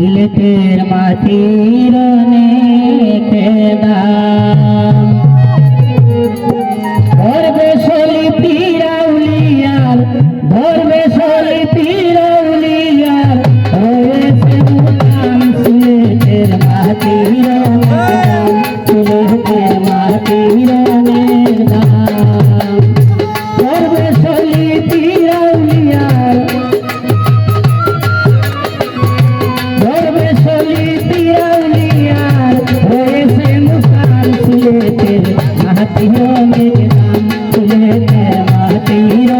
সিলেটের মাটির ধরবে সলি পিরাউলিয়ার ধরবে সলি পিরাউলিয়ার রয়েছে মুকাম সিলেটের মাটির সিলেটের মাটির ধরবে সলি तेरे माँ तेरा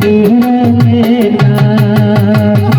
Dil mein na.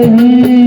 Oh,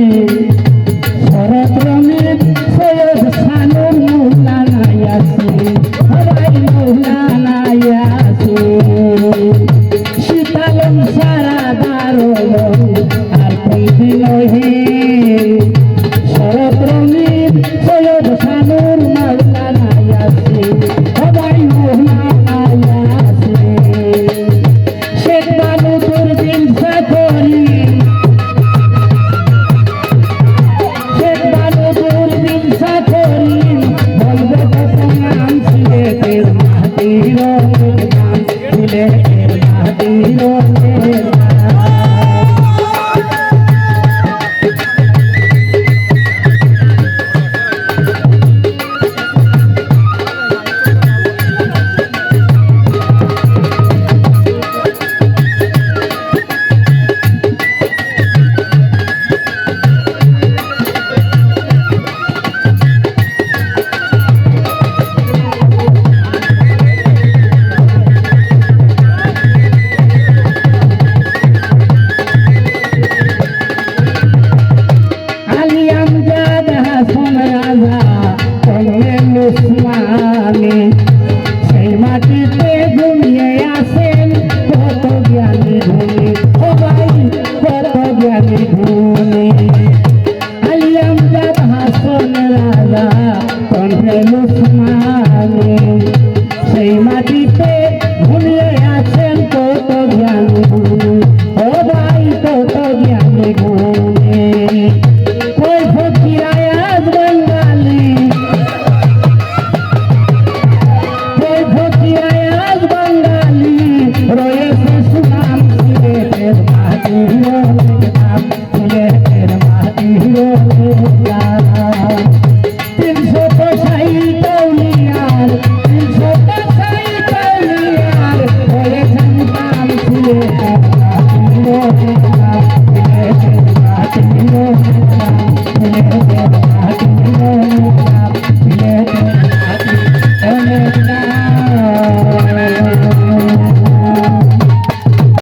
দিতে